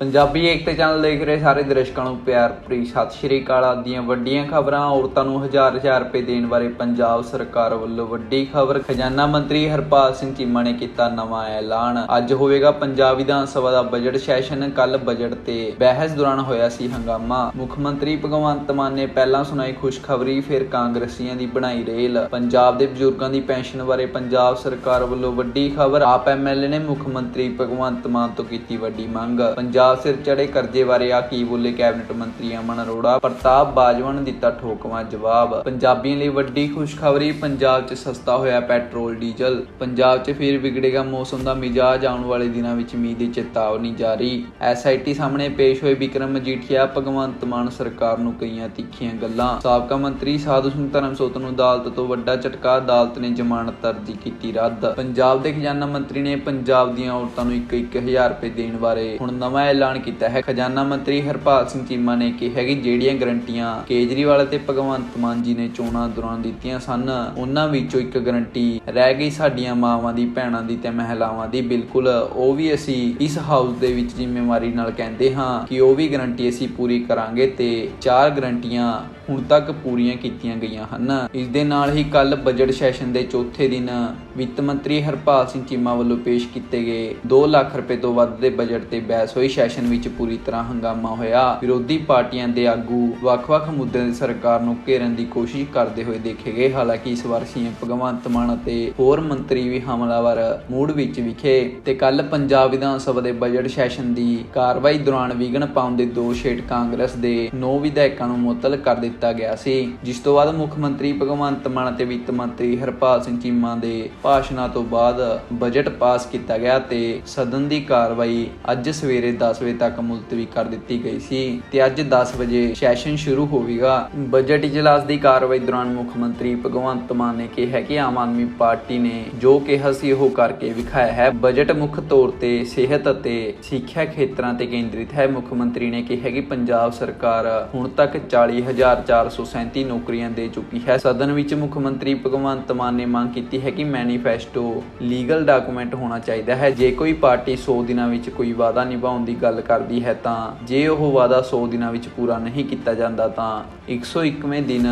ਪੰਜਾਬੀ ਏਕਤਾ channel ਦੇਖ ਰਹੇ ਸਾਰੇ ਦਰਸ਼ਕਾਂ ਨੂੰ ਪਿਆਰ ਭਰੀ ਸਤਿ ਸ਼੍ਰੀ ਅਕਾਲ। ਆਪ ਵੱਡੀਆਂ ਖਬਰਾਂ, ਔਰਤਾਂ ਨੂੰ ਹਜ਼ਾਰ ਹਜ਼ਾਰ ਰੁਪਏ ਦੇਣ ਬਾਰੇ ਪੰਜਾਬ ਸਰਕਾਰ ਵੱਲੋਂ ਵੱਡੀ ਖਬਰ। ਖਜ਼ਾਨਾ ਮੰਤਰੀ ਹਰਪਾਲ ਸਿੰਘ ਚੀਮਾ ਨੇ ਕੀਤਾ ਨਵਾਂ ਐਲਾਨ। ਅੱਜ ਹੋਵੇਗਾ ਪੰਜਾਬ ਵਿਧਾਨ ਸਭਾ ਦਾ ਬਜਟ ਸੈਸ਼ਨ। ਕੱਲ ਬਜਟ ਤੇ ਬਹਿਸ ਦੌਰਾਨ ਹੋਇਆ ਸੀ ਹੰਗਾਮਾ। ਮੁੱਖ ਮੰਤਰੀ ਭਗਵੰਤ ਮਾਨ ਨੇ ਪਹਿਲਾਂ ਸੁਣਾਈ ਖੁਸ਼ਖਬਰੀ, ਫਿਰ ਕਾਂਗਰਸੀਆਂ ਦੀ ਬਣਾਈ ਰੇਲ। ਪੰਜਾਬ ਦੇ ਬਜ਼ੁਰਗਾਂ ਦੀ ਪੈਨਸ਼ਨ ਬਾਰੇ ਪੰਜਾਬ ਸਰਕਾਰ ਵੱਲੋਂ ਵੱਡੀ ਖਬਰ। ਆਪ ਐਮਐਲਏ ਨੇ ਮੁੱਖ ਮੰਤਰੀ ਭਗਵੰਤ ਮਾਨ ਤੋਂ ਕੀਤੀ ਵੱਡੀ ਮੰਗ। ਪੰਜਾਬ ਸਿਰ ਚੜੇ ਕਰਜ਼ੇ ਬਾਰੇ ਆ ਕੀ ਬੋਲੇ ਕੈਬਨਿਟ ਮੰਤਰੀ ਅਮਨ ਅਰੋੜਾ? ਪ੍ਰਤਾਪ ਬਾਜਵਾ ਨੇ ਦਿੱਤਾ ਠੋਕਵਾਂ ਜਵਾਬ। ਪੰਜਾਬੀਆਂ ਲਈ ਵੱਡੀ ਖੁਸ਼ਖਬਰੀ, ਪੰਜਾਬ 'ਚ ਸਸਤਾ ਹੋਇਆ ਪੈਟਰੋਲ, ਡੀਜ਼ਲ। ਪੰਜਾਬ 'ਚ ਫਿਰ ਵਿਗੜੇਗਾ ਮੌਸਮ ਦਾ ਮਿਜਾਜ, ਆਉਣ ਵਾਲੇ ਦਿਨਾਂ ਵਿੱਚ ਮੀਂਹ ਦੀ ਚੇਤਾਵਨੀ ਜਾਰੀ। ਐਸਆਈਟੀ ਸਾਹਮਣੇ ਪੇਸ਼ ਹੋਏ ਵਿਕਰਮ ਮਜੀਠੀਆ, ਭਗਵੰਤ ਮਾਨ ਸਰਕਾਰ ਨੂੰ ਕਈਆਂ ਤਿੱਖੀਆਂ ਗੱਲਾਂ। ਸਾਬਕਾ ਮੰਤਰੀ ਸਾਧੂ ਸਿੰਘ ਧਰਮਸੋਤ ਨੂੰ ਅਦਾਲਤ ਤੋਂ ਵੱਡਾ ਝਟਕਾ, ਅਦਾਲਤ ਨੇ ਜ਼ਮਾਨਤ ਅਰਜ਼ੀ ਕੀਤੀ ਰੱਦ। ਪੰਜਾਬ ਦੇ ਖਜ਼ਾਨਾ ਮੰਤਰੀ ਨੇ ਪੰਜਾਬ ਦੀਆਂ ਔਰਤਾਂ ਨੂੰ 1-1000 ਰੁਪਏ ਦੇਣ ਬਾਰੇ ਹੁਣ ਨਵਾਂ ਐਲਾਨ ਕੀਤਾ ਹੈ। ਖਜ਼ਾਨਾ ਮੰਤਰੀ ਹਰਪਾਲ ਸਿੰਘ ਚੀਮਾ ਨੇ ਕਿਹਾ ਕਿ ਜਿਹੜੀਆਂ ਗਰੰਟੀਆਂ ਕੇਜਰੀਵਾਲ ਅਤੇ ਭਗਵੰਤ ਮਾਨ ਜੀ ਨੇ ਚੋਣਾਂ ਦੌਰਾਨ ਦਿੱਤੀਆਂ ਸਨ, ਉਹਨਾਂ ਵਿੱਚੋਂ ਇੱਕ ਗਰੰਟੀ ਰਹਿ ਗਈ ਸਾਡੀਆਂ ਮਾਵਾਂ ਦੀ, ਭੈਣਾਂ ਦੀ ਤੇ ਮਹਿਲਾਵਾਂ ਦੀ। ਬਿਲਕੁਲ, ਉਹ ਵੀ ਅਸੀਂ ਇਸ ਹਾਊਸ ਦੇ ਵਿੱਚ ਜ਼ਿੰਮੇਵਾਰੀ ਨਾਲ ਕਹਿੰਦੇ ਹਾਂ ਕਿ ਉਹ ਵੀ ਗਰੰਟੀ ਅਸੀਂ ਪੂਰੀ ਕਰਾਂਗੇ ਤੇ ਚਾਰ ਗਰੰਟੀਆਂ ਹੁਣ ਤੱਕ ਪੂਰੀਆਂ ਕੀਤੀਆਂ ਗਈਆਂ ਹਨ। ਇਸ ਦੇ ਨਾਲ ਹੀ ਕੱਲ ਬਜਟ ਸੈਸ਼ਨ ਦੇ ਚੌਥੇ ਦਿਨ ਵਿੱਤ ਮੰਤਰੀ ਹਰਪਾਲ ਸਿੰਘ ਚੀਮਾ ਵੱਲੋਂ ਪੇਸ਼ ਕੀਤੇ ਗਏ 2 ਲੱਖ ਰੁਪਏ ਤੋਂ ਵੱਧ ਦੇ ਬਜਟ ਤੇ ਬਹਿਸ ਹੋਈ। ਸੈਸ਼ਨ ਵਿੱਚ ਪੂਰੀ ਤਰ੍ਹਾਂ ਹੰਗਾਮਾ ਹੋਇਆ। ਵਿਰੋਧੀ ਪਾਰਟੀਆਂ ਦੇ ਆਗੂ ਵੱਖ-ਵੱਖ ਮੁੱਦਿਆਂ ਦੀ ਸਰਕਾਰ ਨੂੰ ਘੇਰਨ ਦੀ ਕੋਸ਼ਿਸ਼ ਕਰਦੇ ਹੋਏ ਦੇਖੇ ਗਏ। ਹਾਲਾਂਕਿ ਇਸ ਵਾਰ ਸੀਐਮ ਭਗਵੰਤ ਮਾਨ ਅਤੇ ਹੋਰ ਮੰਤਰੀ ਵੀ ਹਮਲਾਵਰ ਮੂਡ ਵਿੱਚ ਵਿਖੇ ਤੇ ਕੱਲ ਪੰਜਾਬ ਵਿਧਾਨ ਸਭਾ ਦੇ ਬਜਟ ਸੈਸ਼ਨ ਦੀ ਕਾਰਵਾਈ ਦੌਰਾਨ ਵਿਘਨ ਪਾਉਣ ਦੇ ਦੋਸ਼ ਹੇਠ ਕਾਂਗਰਸ ਦੇ 9 ਵਿਧਾਇਕਾਂ ਨੂੰ ਮੁਅੱਤਲ ਕਰ ਦਿੱਤਾ ਗਿਆ ਸੀ, ਜਿਸ ਤੋਂ ਬਾਅਦ ਮੁੱਖ ਮੰਤਰੀ ਭਗਵੰਤ ਮਾਨ ਅਤੇ ਵਿੱਤ ਮੰਤਰੀ ਹਰਪਾਲ ਸਿੰਘ ਚੀਮਾ ਦੇ ਭਾਸ਼ਣਾਂ ਤੋਂ ਬਾਅਦ ਬਜਟ ਪਾਸ ਕੀਤਾ ਗਿਆ ਤੇ ਸਦਨ ਦੀ ਕਾਰਵਾਈ ਅੱਜ ਸਵੇਰੇ 10 ਵਜੇ ਤੱਕ ਮੁਲਤਵੀ ਕਰ ਦਿੱਤੀ ਗਈ ਸੀ ਤੇ ਅੱਜ 10 ਵਜੇ ਸੈਸ਼ਨ ਸ਼ੁਰੂ ਹੋਵੇਗਾ। ਬਜਟ ਇਜਲਾਸ ਦੀ ਕਾਰਵਾਈ ਦੌਰਾਨ ਮੁੱਖ ਮੰਤਰੀ ਭਗਵੰਤ ਮਾਨ ਨੇ ਕਿਹਾ ਕਿ ਆਮ ਆਦਮੀ ਪਾਰਟੀ ਨੇ ਜੋ ਕਿਹਾ ਸੀ ਉਹ ਕਰਕੇ ਵਿਖਾਇਆ ਹੈ। ਬਜਟ ਮੁੱਖ ਤੌਰ ਤੇ ਸਿਹਤ ਅਤੇ ਸਿੱਖਿਆ ਖੇਤਰਾਂ ਤੇ ਕੇਂਦਰਿਤ ਹੈ। ਮੁੱਖ ਮੰਤਰੀ ਨੇ ਕਿਹਾ ਕਿ ਪੰਜਾਬ ਸਰਕਾਰ ਹੁਣ ਤੱਕ 40437 ਨੌਕਰੀਆਂ ਦੇ ਚੁੱਕੀ ਹੈ। ਸਦਨ ਵਿੱਚ ਮੁੱਖ ਮੰਤਰੀ ਭਗਵੰਤ ਮਾਨ ਨੇ ਮੰਗ ਕੀਤੀ ਹੈ ਕਿ ਮੈਨੀਫੈਸਟੋ ਲੀਗਲ ਡਾਕੂਮੈਂਟ ਹੋਣਾ ਚਾਹੀਦਾ ਹੈ। ਜੇ ਕੋਈ ਪਾਰਟੀ 100 ਦਿਨਾਂ ਵਿੱਚ ਕੋਈ ਵਾਅਦਾ ਨਿਭਾਉਣ ਦੀ ਗੱਲ ਕਰਦੀ ਹੈ ਤਾਂ ਜੇ ਉਹ ਵਾਅਦਾ 100 ਦਿਨਾਂ ਵਿੱਚ ਪੂਰਾ ਨਹੀਂ ਕੀਤਾ ਜਾਂਦਾ ਤਾਂ 101ਵੇਂ ਦਿਨ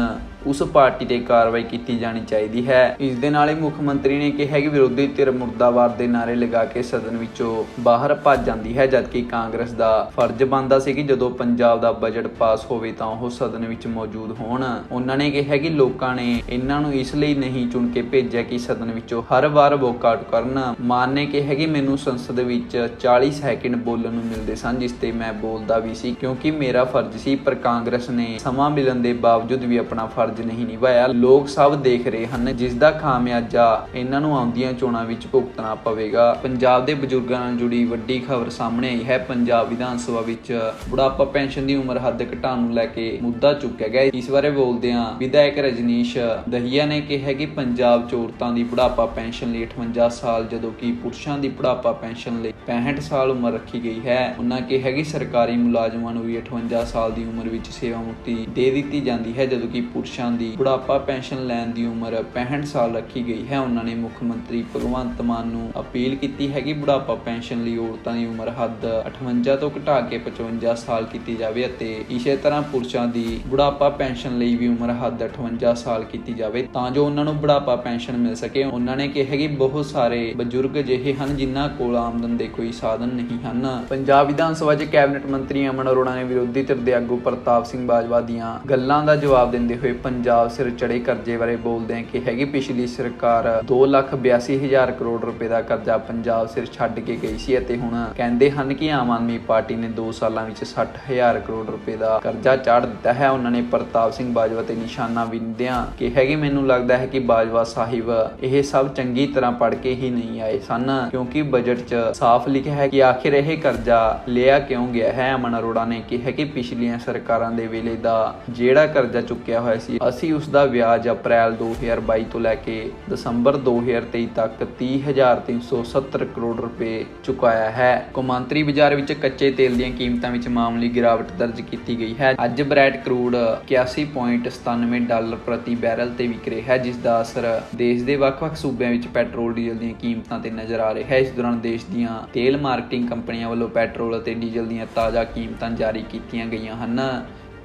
ਉਸ ਪਾਰਟੀ ਤੇ ਕਾਰਵਾਈ ਕੀਤੀ ਜਾਣੀ ਚਾਹੀਦੀ ਹੈ। ਇਸ ਦੇ ਨਾਲ ਹੀ ਮੁੱਖ ਮੰਤਰੀ ਨੇ ਕਿਹਾ ਕਿ ਵਿਰੋਧੀ ਧਿਰ ਮੁਰਦਾਬਾਦ ਦੇ ਨਾਰੇ ਲਗਾ ਕੇ ਸਦਨ ਵਿੱਚੋਂ ਬਾਹਰ ਭੱਜ ਜਾਂਦੀ ਹੈ, ਜਦਕਿ ਕਾਂਗਰਸ ਦਾ ਫਰਜ਼ ਬਣਦਾ ਸੀ ਕਿ ਜਦੋਂ ਪੰਜਾਬ ਦਾ ਬਜਟ ਪਾਸ ਹੋਵੇ ਤਾਂ ਉਹ ਸਦਨ ਵਿੱਚ ਮੌਜੂਦ ਹੋਣ। ਉਹਨਾਂ ਨੇ ਕਿਹਾ ਕਿ ਲੋਕਾਂ ਨੇ ਇਹਨਾਂ ਨੂੰ ਇਸ ਲਈ ਨਹੀਂ ਚੁਣ ਕੇ ਭੇਜਿਆ ਕਿ ਸਦਨ ਵਿੱਚੋਂ ਹਰ ਵਾਰ ਵੋਕਆਊਟ ਕਰਨ। ਮਾਨ ਨੇ ਕਿਹਾ ਕਿ ਮੈਨੂੰ ਸੰਸਦ ਵਿੱਚ 40 ਸੈਕਿੰਡ ਬੋਲਣ ਨੂੰ ਮਿਲਦੇ ਸਨ, ਜਿਸ ਤੇ ਮੈਂ ਬੋਲਦਾ ਵੀ ਸੀ, ਕਿਉਂਕਿ ਮੇਰਾ ਫਰਜ਼ ਸੀ, ਪਰ ਕਾਂਗਰਸ ਨੇ ਸਮਾਂ ਮਿਲਣ ਦੇ ਬਾਵਜੂਦ ਵੀ ਆਪਣਾ ਫਰਜ਼ ਨਹੀਂ ਨਿਭਾਇਆ। ਲੋਕ ਸਭ ਦੇਖ ਰਹੇ ਹਨ ਜਿਸ ਦਾ ਖਾਮਿਆਜਾ ਇਹਨਾਂ ਨੂੰ ਆਉਂਦੀਆਂ ਚੋਣਾਂ ਵਿੱਚ ਭੁਗਤਣਾ ਪਵੇਗਾ। ਪੰਜਾਬ ਦੇ ਬਜ਼ੁਰਗਾਂ ਨਾਲ ਜੁੜੀ ਵੱਡੀ ਖਬਰ ਸਾਹਮਣੇ ਆਈ ਹੈ। ਪੰਜਾਬ ਵਿਧਾਨ ਸਭਾ ਵਿੱਚ ਬੁਢਾਪਾ ਪੈਨਸ਼ਨ ਦੀ ਉਮਰ ਹੱਦ ਘਟਾਉਣ ਨੂੰ ਲੈ ਕੇ ਮੁੱਦਾ ਚੁੱਕਿਆ ਗਿਆ। ਇਸ ਬਾਰੇ ਬੋਲਦਿਆਂ ਵਿਧਾਇਕ ਰਜਨੀਸ਼ ਦਹੀਆ ਨੇ ਕਿਹਾ ਕਿ ਪੰਜਾਬ 'ਚ ਔਰਤਾਂ ਦੀ ਬੁਢਾਪਾ ਪੈਨਸ਼ਨ ਲਈ 58 ਸਾਲ, ਜਦੋਂ ਕਿ ਪੁਰਸ਼ਾਂ ਦੀ ਬੁਢਾਪਾ ਪੈਨਸ਼ਨ ਲਈ 65 ਸਾਲ ਉਮਰ ਰੱਖੀ ਗਈ ਹੈ। ਉਹਨਾਂ ਕਿਹਾ ਕਿ ਸਰਕਾਰੀ ਮੁਲਾਜ਼ਮਾਂ ਨੂੰ ਵੀ 58 ਸਾਲ ਦੀ ਉਮਰ ਵਿੱਚ ਸੇਵਾ ਮੁਕਤੀ ਦੇ ਦਿੱਤੀ ਜਾਂਦੀ ਹੈ, ਜਦੋਂ ਕਿ ਪੁਰਸ਼ਾਂ ਦੀ ਬੁਢਾਪਾ ਪੈਨਸ਼ਨ ਲੈਣ ਦੀ ਉਮਰ 65 ਸਾਲ ਰੱਖੀ ਗਈ ਹੈ। ਉਹਨਾਂ ਨੇ ਮੁੱਖ ਮੰਤਰੀ ਭਗਵੰਤ ਮਾਨ ਨੂੰ ਅਪੀਲ ਕੀਤੀ ਹੈ ਕਿ ਬੁਢਾਪਾ ਪੈਨਸ਼ਨ ਲਈ ਔਰਤਾਂ ਦੀ ਉਮਰ ਹੱਦ 58 ਤੋਂ ਘਟਾ ਕੇ 55 ਸਾਲ ਕੀਤੀ ਜਾਵੇ ਅਤੇ ਇਸੇ ਤਰ੍ਹਾਂ ਪੁਰਸ਼ਾਂ ਦੀ ਬੁਢਾਪਾ ਪੈਨਸ਼ਨ ਲਈ ਵੀ ਉਮਰ ਹੱਦ 58 ਸਾਲ ਕੀਤੀ ਜਾਵੇ ਤਾਂ ਜੋ ਉਹਨਾਂ ਨੂੰ ਬੁਢਾਪਾ ਪੈਨਸ਼ਨ ਮਿਲ ਸਕੇ। ਉਹਨਾਂ ਨੇ ਕਿਹਾ ਕਿ ਬਹੁਤ ਸਾਰੇ ਬਜ਼ੁਰਗ ਅਜਿਹੇ ਹਨ ਜਿਨ੍ਹਾਂ ਕੋਲ ਆਮਦਨ ਦੇ ਕੋਈ ਸਾਧਨ ਨਹੀਂ ਹਨ। ਪੰਜਾਬ ਵਿਧਾਨ ਸਭਾ 'ਚ ਕੈਬਨਿਟ ਮੰਤਰੀ ਅਮਨ ਅਰੋੜਾ ਨੇ ਵਿਰੋਧੀ ਧਿਰ ਦੇ ਆਗੂ ਪ੍ਰਤਾਪ ਸਿੰਘ ਬਾਜਵਾ ਦੀਆਂ ਗੱਲਾਂ ਦਾ ਜਵਾਬ ਦਿੰਦੇ ਹੋਏ ਪੰਜਾਬ ਸਿਰ ਚੜੇ ਕਰਜ਼ੇ ਬਾਰੇ ਬੋਲਦੇ ਕਿਹਾ ਕਿ ਪਿਛਲੀ ਸਰਕਾਰ 282000 ਕਰੋੜ ਰੁਪਏ ਦਾ ਕਰਜ਼ਾ ਪੰਜਾਬ ਸਿਰ ਛੱਡ ਕੇ ਗਈ ਸੀ ਅਤੇ ਹੁਣ ਕਹਿੰਦੇ ਹਨ ਕਿ ਆਮ ਆਦਮੀ ਪਾਰਟੀ ਨੇ 2 ਸਾਲਾਂ ਵਿੱਚ 60000 ਕਰੋੜ ਰੁਪਏ ਦਾ ਕਰਜ਼ਾ ਚਾੜ ਦਿੱਤਾ ਹੈ। ਉਹਨਾਂ ਨੇ ਪ੍ਰਤਾਪ ਸਿੰਘ ਬਾਜਵਾ ਤੇ ਨਿਸ਼ਾਨਾ ਵਿੰਦਿਆਂ ਕਿਹਾ ਕਿ ਮੈਨੂੰ ਲੱਗਦਾ ਹੈ ਕਿ ਬਾਜਵਾ ਸਾਹਿਬ ਇਹ ਸਭ ਚੰਗੀ ਤਰ੍ਹਾਂ ਪੜ੍ਹ ਕੇ ਹੀ ਨਹੀਂ ਆਏ ਸਨ, ਕਿਉਂਕਿ ਬਜਟ 'ਚ ਸਾਫ਼ ਲਿਖਿਆ ਹੈ ਕਿ ਆਖਿਰ ਇਹ ਕਰਜ਼ਾ ਲਿਆ ਕਿਉਂ ਗਿਆ ਹੈ? ਅਮਨ ਅਰੋੜਾ ਨੇ ਕਿਹਾ ਕਿ ਪਿਛਲੀਆਂ ਸਰਕਾਰਾਂ ਦੇ ਵੇਲੇ ਦਾ ਜਿਹੜਾ ਕਰਜ਼ਾ ਚੁੱਕਿਆ ਹੋਇਆ ਸੀ ਸੀ ਅਸੀਂ ਉਸ ਦਾ ਵਿਆਜ ਅਪ੍ਰੈਲ 2022 ਤੋਂ ਲੈ ਕੇ ਦਸੰਬਰ 2023 ਤੱਕ 30370 ਕਰੋੜ ਰੁਪਏ ਚੁਕਾਇਆ ਹੈ। ਕੌਮਾਂਤਰੀ ਬਾਜ਼ਾਰ ਵਿੱਚ ਕੱਚੇ ਤੇਲ ਦੀਆਂ ਕੀਮਤਾਂ ਵਿੱਚ ਮਾਮੂਲੀ ਗਿਰਾਵਟ ਦਰਜ ਕੀਤੀ ਗਈ ਹੈ। ਅੱਜ ਬ੍ਰੈਟ ਕਰੂਡ 81.97 ਡਾਲਰ ਪ੍ਰਤੀ ਬੈਰਲ ਤੇ ਵਿਕ ਰਿਹਾ ਹੈ ਜਿਸ ਦਾ ਅਸਰ ਦੇਸ਼ ਦੇ ਵੱਖ-ਵੱਖ ਸੂਬਿਆਂ ਵਿੱਚ ਪੈਟਰੋਲ, ਡੀਜ਼ਲ ਦੀਆਂ ਕੀਮਤਾਂ ਤੇ ਨਜ਼ਰ ਆ ਰਿਹਾ ਹੈ। ਇਸ ਦੌਰਾਨ ਦੇਸ਼ ਦੀਆਂ ਤੇਲ ਮਾਰਕੀਟਿੰਗ ਕੰਪਨੀਆਂ ਵੱਲੋਂ ਪੈਟਰੋਲ ਅਤੇ ਡੀਜ਼ਲ ਦੀਆਂ ਤਾਜ਼ਾ ਕੀਮਤਾਂ ਜਾਰੀ ਕੀਤੀਆਂ ਗਈਆਂ ਹਨ।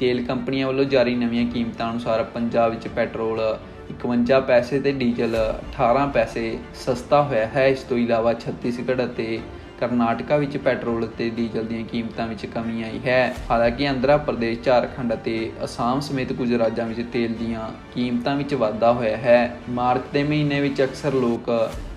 ਤੇਲ ਕੰਪਨੀਆਂ ਵੱਲੋਂ ਜਾਰੀ ਨਵੀਆਂ ਕੀਮਤਾਂ ਅਨੁਸਾਰ ਪੰਜਾਬ ਵਿੱਚ ਪੈਟਰੋਲ 51 ਪੈਸੇ ਤੇ ਡੀਜ਼ਲ 18 ਪੈਸੇ ਸਸਤਾ ਹੋਇਆ ਹੈ। ਇਸ ਤੋਂ ਇਲਾਵਾ ਛੱਤੀਸਗੜ੍ਹ ਅਤੇ ਕਰਨਾਟਕਾ ਵਿੱਚ ਪੈਟਰੋਲ ਅਤੇ ਡੀਜ਼ਲ ਦੀਆਂ ਕੀਮਤਾਂ ਵਿੱਚ ਕਮੀ ਆਈ ਹੈ। ਹਾਲਾਂਕਿ ਆਂਧਰਾ ਪ੍ਰਦੇਸ਼, ਝਾਰਖੰਡ ਅਤੇ ਅਸਾਮ ਸਮੇਤ ਕੁਝ ਰਾਜਾਂ ਵਿੱਚ ਤੇਲ ਦੀਆਂ ਕੀਮਤਾਂ ਵਿੱਚ ਵਾਧਾ ਹੋਇਆ ਹੈ। ਮਾਰਚ ਦੇ ਮਹੀਨੇ ਵਿੱਚ ਅਕਸਰ ਲੋਕ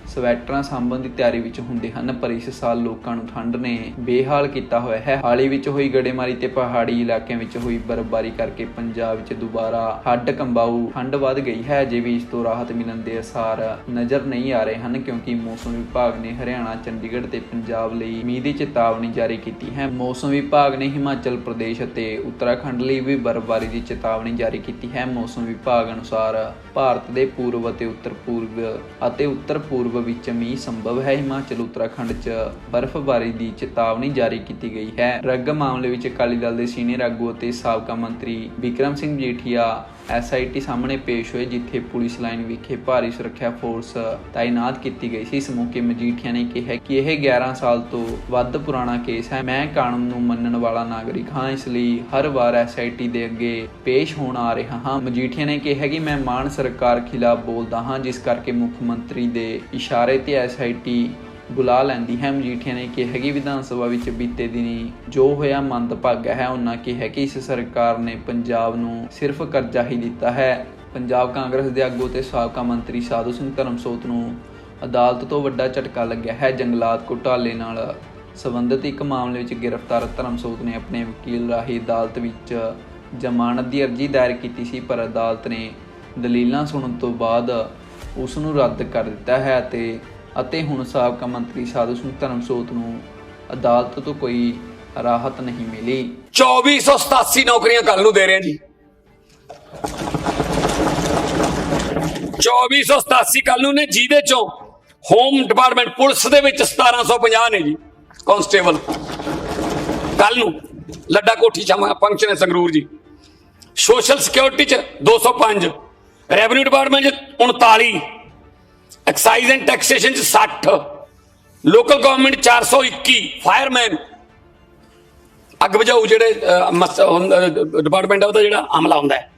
ਸਵੈਟਰਾਂ ਸਾਂਭਣ ਦੀ ਤਿਆਰੀ ਵਿੱਚ ਹੁੰਦੇ ਹਨ, ਪਰ ਇਸ ਸਾਲ ਲੋਕਾਂ ਨੂੰ ਠੰਡ ਨੇ ਬੇਹਾਲ ਕੀਤਾ ਹੋਇਆ ਹੈ। ਹਾਲ ਵਿੱਚ ਹੋਈ ਗੜੇਮਾਰੀ ਤੇ ਪਹਾੜੀ ਇਲਾਕਿਆਂ ਵਿੱਚ ਹੋਈ ਬਰਫ਼ਬਾਰੀ ਕਰਕੇ ਪੰਜਾਬ ਵਿੱਚ ਦੁਬਾਰਾ ਹੱਡ ਕੰਬਾਊ ਠੰਡ ਵੱਧ ਗਈ ਹੈ ਅਜੇ ਇਸ ਤੋਂ ਰਾਹਤ ਮਿਲਣ ਦੇ ਅਸਾਰ ਨਜ਼ਰ ਨਹੀਂ ਆ ਰਹੇ ਹਨ, ਕਿਉਂਕਿ ਮੌਸਮ ਵਿਭਾਗ ਨੇ ਹਰਿਆਣਾ, ਚੰਡੀਗੜ੍ਹ ਤੇ ਪੰਜਾਬ ਲਈ ਮੀਂਹ ਦੀ ਚੇਤਾਵਨੀ ਜਾਰੀ ਕੀਤੀ ਹੈ। ਮੌਸਮ ਵਿਭਾਗ ਨੇ ਹਿਮਾਚਲ ਪ੍ਰਦੇਸ਼ ਅਤੇ ਉੱਤਰਾਖੰਡ ਲਈ ਵੀ ਬਰਫ਼ਬਾਰੀ ਦੀ ਚੇਤਾਵਨੀ ਜਾਰੀ ਕੀਤੀ ਹੈ। ਮੌਸਮ ਵਿਭਾਗ ਅਨੁਸਾਰ ਭਾਰਤ ਦੇ ਪੂਰਬ ਅਤੇ ਉੱਤਰ ਪੂਰਬ ਅਤੇ ਉੱਤਰ ਪੂਰਬ ਵਿੱਚ ਮੀਂਹ ਸੰਭਵ ਹੈ। ਹਿਮਾਚਲ, ਉੱਤਰਾਖੰਡ 'ਚ ਬਰਫ਼ਬਾਰੀ ਦੀ ਚੇਤਾਵਨੀ ਜਾਰੀ ਕੀਤੀ ਗਈ ਹੈ। ਰੱਗ ਮਾਮਲੇ ਵਿੱਚ ਅਕਾਲੀ ਦਲ ਦੇ ਸੀਨੀਅਰ ਆਗੂ ਅਤੇ ਸਾਬਕਾ ਮੰਤਰੀ ਵਿਕਰਮ ਸਿੰਘ ਜੀਠੀਆ ਐਸਆਈਟੀ ਸਾਹਮਣੇ ਪੇਸ਼ ਹੋਏ, ਜਿੱਥੇ ਪੁਲਿਸ ਲਾਈਨ ਵਿਖੇ ਭਾਰੀ ਸੁਰੱਖਿਆ ਫੋਰਸ ਤਾਇਨਾਤ ਕੀਤੀ ਗਈ ਸੀ। ਇਸ ਮੌਕੇ ਮਜੀਠੀਆ ਨੇ ਕਿਹਾ ਕਿ ਇਹ 11 ਸਾਲ ਤੋਂ ਵੱਧ ਪੁਰਾਣਾ ਕੇਸ ਹੈ। ਮੈਂ ਕਾਨੂੰਨ ਨੂੰ ਮੰਨਣ ਵਾਲਾ ਨਾਗਰਿਕ ਹਾਂ, ਇਸ ਲਈ ਹਰ ਵਾਰ ਐਸਆਈਟੀ ਦੇ ਅੱਗੇ ਪੇਸ਼ ਹੋਣ ਆ ਰਿਹਾ ਹਾਂ। ਮਜੀਠੀਆ ਨੇ ਕਿਹਾ ਕਿ ਮੈਂ ਮਾਨ ਸਰਕਾਰ ਖਿਲਾਫ ਬੋਲਦਾ ਹਾਂ, ਜਿਸ ਕਰਕੇ ਮੁੱਖ ਮੰਤਰੀ ਦੇ ਇਸ਼ਾਰੇ ਤੇ ਐਸਆਈਟੀ ਬੁਲਾ ਲੈਂਦੀ ਹੈ। ਮਜੀਠੀਆ ਨੇ ਕਿਹਾ ਕਿ ਵਿਧਾਨ ਸਭਾ ਵਿੱਚ ਬੀਤੇ ਦਿਨੀ ਜੋ ਹੋਇਆ ਮੰਦਭਾਗਾ ਹੈ। ਉਹਨਾਂ ਕਿਹਾ ਕਿ ਇਸ ਸਰਕਾਰ ਨੇ ਪੰਜਾਬ ਨੂੰ ਸਿਰਫ ਕਰਜ਼ਾ ਹੀ ਦਿੱਤਾ ਹੈ। ਪੰਜਾਬ ਕਾਂਗਰਸ ਦੇ ਆਗੂ ਤੇ ਸਾਬਕਾ ਮੰਤਰੀ ਸਾਧੂ ਸਿੰਘ ਧਰਮਸੋਤ ਨੂੰ ਅਦਾਲਤ ਤੋਂ ਵੱਡਾ ਝਟਕਾ ਲੱਗਿਆ ਹੈ। ਜੰਗਲਾਤ ਘੁਟਾਲੇ ਨਾਲ ਸੰਬੰਧਿਤ ਇੱਕ ਮਾਮਲੇ ਵਿੱਚ ਗ੍ਰਿਫਤਾਰ ਧਰਮਸੋਤ ਨੇ ਆਪਣੇ ਵਕੀਲ ਰਾਹੀਂ ਅਦਾਲਤ ਵਿੱਚ ਜ਼ਮਾਨਤ ਦੀ ਅਰਜ਼ੀ ਦਾਇਰ ਕੀਤੀ ਸੀ, ਪਰ ਅਦਾਲਤ ਨੇ ਦਲੀਲਾਂ ਸੁਣਨ ਤੋਂ ਬਾਅਦ ਉਸ ਨੂੰ ਰੱਦ ਕਰ ਦਿੱਤਾ ਹੈ ਅਤੇ ਅਤੇ ਹੁਣ ਸਾਬਕਾ ਮੰਤਰੀ ਸਾਧੂ ਸਿੰਘ ਧਰਮਸੋਤ ਨੂੰ ਅਦਾਲਤ ਤੋਂ ਕੋਈ ਰਾਹਤ ਨਹੀਂ ਮਿਲੀ। 2487 ਨੌਕਰੀਆਂ ਕੱਲ ਨੂੰ ਦੇ ਰਹੇ ਹਾਂ ਜੀ। 2487 ਕੱਲ ਨੂੰ ਨੇ ਜਿਹਦੇ ਚੋਂ ਹੋਮ ਡਿਪਾਰਟਮੈਂਟ ਪੁਲਿਸ ਦੇ ਵਿੱਚ 1750 ਨੇ ਜੀ ਕਾਂਸਟੇਬਲ ਕੱਲ ਨੂੰ ਲੱਡਾ ਕੋਠੀ ਸ਼ਾਮਾ ਫੰਕਸ਼ਨ ਹੈ ਸੰਗਰੂਰ ਜੀ। ਸੋਸ਼ਲ ਸਿਕਿਉਰਿਟੀ ਚ 205 ਰੈਵਨਿਊ ਡਿਪਾਰਟਮੈਂਟ ਚ 39 ਐਕਸਾਈਜ਼ ਐਂਡ ਟੈਕਸੇਸ਼ਨ ਚ 60 ਲੋਕਲ ਗਵਰਨਮੈਂਟ 421 ਫਾਇਰਮੈਨ ਅੱਗ ਬੁਝਾਊ ਜਿਹੜੇ ਡਿਪਾਰਟਮੈਂਟ ਆ ਉਹਦਾ ਜਿਹੜਾ ਅਮਲਾ ਹੁੰਦਾ ਹੈ।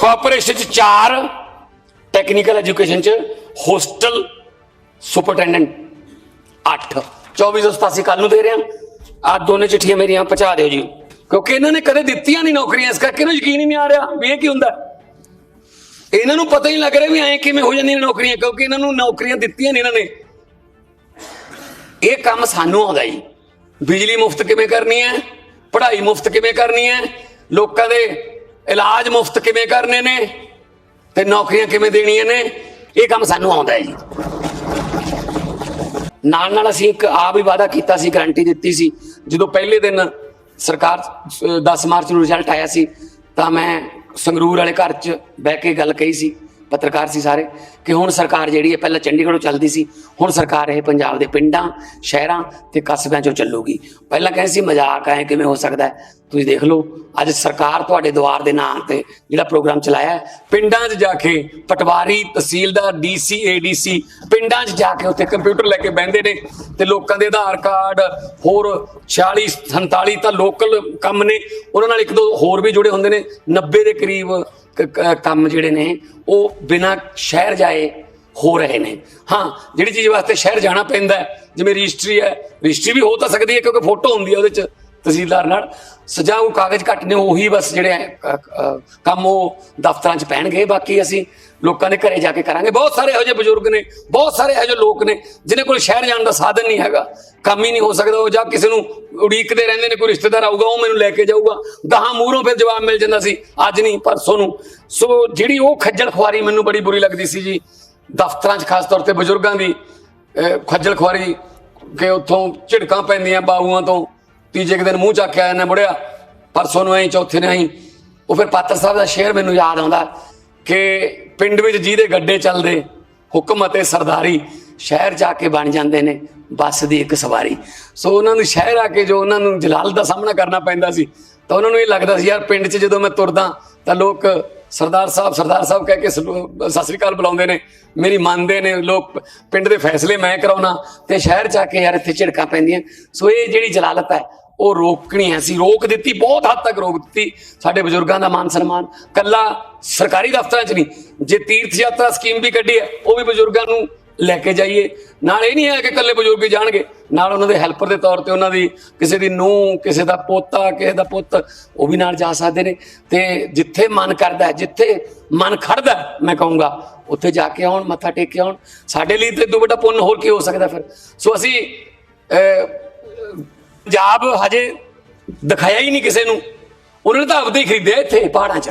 ਕਾਰਪੋਰੇਸ਼ਨ ਚ 4 ਟੈਕਨੀਕਲ ਐਜੂਕੇਸ਼ਨ ਚ ਹੋਸਟਲ ਸੁਪਰਟੈਂਡੈਂਟ 8 2487 ਕੱਲ ਨੂੰ ਦੇ ਰਿਹਾ। ਆ ਦੋਨੇ ਚਿੱਠੀਆਂ ਮੇਰੀਆਂ ਪਹੁੰਚਾ ਦਿਓ ਜੀ। ਕਿਉਂਕਿ ਇਹਨਾਂ ਨੇ ਕਦੇ ਦਿੱਤੀਆਂ ਨਹੀਂ ਨੌਕਰੀਆਂ, ਇਸ ਕਰਕੇ ਇਹਨੂੰ ਯਕੀਨ ਹੀ ਨਹੀਂ ਆ ਰਿਹਾ ਵੀ ਇਹ ਕੀ ਹੁੰਦਾ ਇਹਨਾਂ ਨੂੰ ਪਤਾ ਹੀ ਨਹੀਂ ਲੱਗ ਰਿਹਾ ਵੀ ਐਂ ਕਿਵੇਂ ਹੋ ਜਾਂਦੀਆਂ ਨੌਕਰੀਆਂ ਕਿਉਂਕਿ ਇਹਨਾਂ ਨੂੰ ਨੌਕਰੀਆਂ ਦਿੱਤੀਆਂ ਨੇ ਇਹਨਾਂ ਨੇ। ਇਹ ਕੰਮ ਸਾਨੂੰ ਆਉਂਦਾ ਜੀ। ਬਿਜਲੀ ਮੁਫਤ ਕਿਵੇਂ ਕਰਨੀ ਹੈ? ਪੜ੍ਹਾਈ ਮੁਫਤ ਕਿਵੇਂ ਕਰਨੀ ਹੈ? ਲੋਕਾਂ ਦੇ ਇਲਾਜ ਮੁਫਤ ਕਿਵੇਂ ਕਰਨੇ ਨੇ? ਤੇ ਨੌਕਰੀਆਂ ਕਿਵੇਂ ਦੇਣੀਆਂ ਨੇ? ਇਹ ਕੰਮ ਸਾਨੂੰ ਆਉਂਦਾ ਹੈ ਜੀ। ਨਾਲ ਨਾਲ ਅਸੀਂ ਇੱਕ ਆਪ ਹੀ ਵਾਅਦਾ ਕੀਤਾ ਸੀ ਗਾਰੰਟੀ ਦਿੱਤੀ ਸੀ। ਜਦੋਂ ਪਹਿਲੇ ਦਿਨ ਸਰਕਾਰ ਅਹ, 10 ਮਾਰਚ ਨੂੰ ਰਿਜ਼ਲਟ ਆਇਆ ਸੀ ਤਾਂ ਮੈਂ ਸੰਗਰੂਰ ਵਾਲੇ ਘਰ 'ਚ ਬਹਿ ਕੇ ਗੱਲ ਕਹੀ ਸੀ। ਪੱਤਰਕਾਰ ਸੀ ਸਾਰੇ, ਕਿ ਹੁਣ ਸਰਕਾਰ ਜਿਹੜੀ ਹੈ ਪਹਿਲਾਂ ਚੰਡੀਗੜ੍ਹੋਂ ਚੱਲਦੀ ਸੀ, ਹੁਣ ਸਰਕਾਰ ਇਹ ਪੰਜਾਬ ਦੇ ਪਿੰਡਾਂ, ਸ਼ਹਿਰਾਂ ਤੇ ਕਸਬਿਆਂ 'ਚੋਂ ਚੱਲੂਗੀ। ਪਹਿਲਾਂ ਕਹਿੰਦੇ ਸੀ, ਮਜ਼ਾਕ ਐ ਕਿਵੇਂ ਹੋ ਸਕਦਾ ਤੁਸੀਂ ਦੇਖ ਲਓ, ਅੱਜ ਸਰਕਾਰ ਤੁਹਾਡੇ ਦੁਆਰ ਦੇ ਨਾਂ ਤੇ ਜਿਹੜਾ ਪ੍ਰੋਗਰਾਮ ਚਲਾਇਆ ਪਿੰਡਾਂ 'ਚ ਜਾ ਕੇ ਪਟਵਾਰੀ, ਤਹਿਸੀਲਦਾਰ, ਡੀਸੀ, ਏਡੀਸੀ, ਪਿੰਡਾਂ 'ਚ ਜਾ ਕੇ ਉੱਥੇ ਕੰਪਿਊਟਰ ਲੈ ਕੇ ਬਹਿੰਦੇ ਨੇ ਤੇ ਲੋਕਾਂ ਦੇ ਆਧਾਰ ਕਾਰਡ, ਹੋਰ 46 47 ਤਾਂ ਲੋਕਲ ਕੰਮ ਨੇ, ਉਹਨਾਂ ਨਾਲ ਇੱਕ ਦੋ ਹੋਰ ਵੀ ਜੁੜੇ ਹੁੰਦੇ ਨੇ 90 ਦੇ ਕਰੀਬ ਕੰਮ ਜਿਹੜੇ ਨੇ, ਉਹ ਬਿਨਾਂ ਸ਼ਹਿਰ ਜਾਏ ਹੋ ਰਹੇ ਨੇ। ਹਾਂ, ਜਿਹੜੀ ਚੀਜ਼ ਵਾਸਤੇ ਸ਼ਹਿਰ ਜਾਣਾ ਪੈਂਦਾ ਜਿਵੇਂ ਰਜਿਸਟਰੀ ਹੈ, ਰਜਿਸਟਰੀ ਵੀ ਹੋ ਤਾਂ ਸਕਦੀ ਹੈ ਕਿਉਂਕਿ ਫੋਟੋ ਹੁੰਦੀ ਹੈ ਉਹਦੇ 'ਚ। ਤਹਿਸੀਲਦਾਰ ਨਾਲ ਸਜਾ ਉਹ ਕਾਗਜ਼ ਘੱਟ ਨੇ ਉਹੀ ਬਸ ਜਿਹੜੇ ਕੰਮ ਉਹ ਦਫ਼ਤਰਾਂ 'ਚ ਪੈਣਗੇ ਬਾਕੀ ਅਸੀਂ ਲੋਕਾਂ ਦੇ ਘਰੇ ਜਾ ਕੇ ਕਰਾਂਗੇ। ਬਹੁਤ ਸਾਰੇ ਇਹੋ ਜਿਹੇ ਬਜ਼ੁਰਗ ਨੇ ਬਹੁਤ ਸਾਰੇ ਇਹੋ ਜਿਹੇ ਲੋਕ ਨੇ ਜਿਨ੍ਹਾਂ ਕੋਲ ਸ਼ਹਿਰ ਜਾਣ ਦਾ ਸਾਧਨ ਨਹੀਂ ਹੈਗਾ। ਕੰਮ ਹੀ ਨਹੀਂ ਹੋ ਸਕਦਾ ਉਹ ਜਾਂ ਕਿਸੇ ਨੂੰ ਉਡੀਕਦੇ ਰਹਿੰਦੇ ਨੇ ਕੋਈ ਰਿਸ਼ਤੇਦਾਰ ਆਊਗਾ ਉਹ ਮੈਨੂੰ ਲੈ ਕੇ ਜਾਊਗਾ। ਦਹਾਂ ਮੂਹਰੋਂ ਫਿਰ ਜਵਾਬ ਮਿਲ ਜਾਂਦਾ ਸੀ ਅੱਜ ਨਹੀਂ ਪਰਸੋਂ ਨੂੰ। ਸੋ ਜਿਹੜੀ ਉਹ ਖੱਜਲ ਖੁਆਰੀ ਮੈਨੂੰ ਬੜੀ ਬੁਰੀ ਲੱਗਦੀ ਸੀ ਜੀ ਦਫ਼ਤਰਾਂ 'ਚ ਖਾਸ ਤੌਰ ਤੇ ਬਜ਼ੁਰਗਾਂ ਦੀ ਅਹ, ਖੱਜਲ ਖੁਆਰੀ ਕਿ ਉੱਥੋਂ ਝਿੜਕਾਂ ਪੈਂਦੀਆਂ ਬਾਹੂਆਂ ਤੋਂ ਤੀਜੇ ਕੁ ਦਿਨ ਮੂੰਹ ਚੱਕ ਕੇ ਆਇਆ ਨਾ ਬੁੜਿਆ ਪਰਸੋਂ ਨੂੰ ਐਂ ਚੌਥੇ ਨੇ ਐਂ ਉਹ ਫਿਰ ਪਾਤਰ ਸਾਹਿਬ ਦਾ ਸ਼ੇਰ ਮੈਨੂੰ ਯਾਦ ਆਉਂਦਾ ਕਿ ਪਿੰਡ ਵਿੱਚ ਜਿਹਦੇ ਗੱਡੇ ਚੱਲਦੇ, ਹੁਕਮ ਅਤੇ ਸਰਦਾਰੀ ਸ਼ਹਿਰ ਜਾ ਕੇ ਬਣ ਜਾਂਦੇ ਨੇ, ਬੱਸ ਦੀ ਇੱਕ ਸਵਾਰੀ। ਸੋ ਉਹਨਾਂ ਨੂੰ ਸ਼ਹਿਰ ਆ ਕੇ ਜੋ ਉਹਨਾਂ ਨੂੰ ਜਲਾਲ ਦਾ ਸਾਹਮਣਾ ਕਰਨਾ ਪੈਂਦਾ ਸੀ, ਤਾਂ ਉਹਨਾਂ ਨੂੰ ਇਹ ਲੱਗਦਾ ਸੀ, ਯਾਰ ਪਿੰਡ 'ਚ ਜਦੋਂ ਮੈਂ ਤੁਰਦਾ ਤਾਂ ਲੋਕ ਸਰਦਾਰ ਸਾਹਿਬ ਸਰਦਾਰ ਸਾਹਿਬ ਕਹਿ ਕੇ ਸਲੂ- ਸਤਿ ਸ੍ਰੀ ਅਕਾਲ ਬੁਲਾਉਂਦੇ ਨੇ। ਮੇਰੀ ਮੰਨਦੇ ਨੇ ਲੋਕ, ਪਿੰਡ ਦੇ ਫੈਸਲੇ ਮੈਂ ਕਰਾਉਣਾ ਤੇ ਸ਼ਹਿਰ ਜਾ ਕੇ ਯਾਰ ਇੱਥੇ ਝਿੜਕਾਂ ਪੈਂਦੀਆਂ। ਸੋ ਇਹ ਜਿਹੜੀ ਜਲਾਲਤ ਹੈ, ਉਹ ਰੋਕਣੀ ਹੈ ਸੀ ਰੋਕ ਦਿੱਤੀ, ਬਹੁਤ ਹੱਦ ਤੱਕ ਰੋਕ ਦਿੱਤੀ ਸਾਡੇ ਬਜ਼ੁਰਗਾਂ ਦਾ ਮਾਨ ਸਨਮਾਨ। ਕੱਲਾ ਸਰਕਾਰੀ ਦਫ਼ਤਰਾਂ 'ਚ ਨਹੀਂ, ਜੇ ਤੀਰਥ ਯਾਤਰਾ ਸਕੀਮ ਵੀ ਕੱਢੀ ਹੈ, ਉਹ ਵੀ ਬਜ਼ੁਰਗਾਂ ਨੂੰ ਲੈ ਕੇ ਜਾਈਏ। ਨਾਲ ਇਹ ਨਹੀਂ ਹੈ ਕਿ ਇਕੱਲੇ ਬਜ਼ੁਰਗ ਹੀ ਜਾਣਗੇ। ਨਾਲ ਉਹਨਾਂ ਦੇ ਹੈਲਪਰ ਦੇ ਤੌਰ ਤੇ ਉਹਨਾਂ ਦੀ ਕਿਸੇ ਦੀ ਨੂੰਹ, ਕਿਸੇ ਦਾ ਪੋਤਾ, ਕਿਸੇ ਦਾ ਪੁੱਤ, ਉਹ ਵੀ ਨਾਲ ਜਾ ਸਕਦੇ ਨੇ। ਤੇ ਜਿੱਥੇ ਮਨ ਕਰਦਾ ਜਿੱਥੇ ਮਨ ਖੜਦਾ ਮੈਂ ਕਹੂੰਗਾ, ਉੱਥੇ ਜਾ ਕੇ ਆਉਣ, ਮੱਥਾ ਟੇਕ ਕੇ ਆਉਣ। ਸਾਡੇ ਲਈ ਤੇ ਦੋ ਵੱਡਾ ਪੁੰਨ ਹੋਰ ਕੀ ਹੋ ਸਕਦਾ ਫਿਰ? ਸੋ ਅਸੀਂ ਪੰਜਾਬ ਹਜੇ ਦਿਖਾਇਆ ਹੀ ਨਹੀਂ ਕਿਸੇ ਨੂੰ। ਉਹਨਾਂ ਨੇ ਤਾਂ ਆਪਦੇ ਹੀ ਖਰੀਦਿਆ ਇੱਥੇ ਪਹਾੜਾਂ 'ਚ।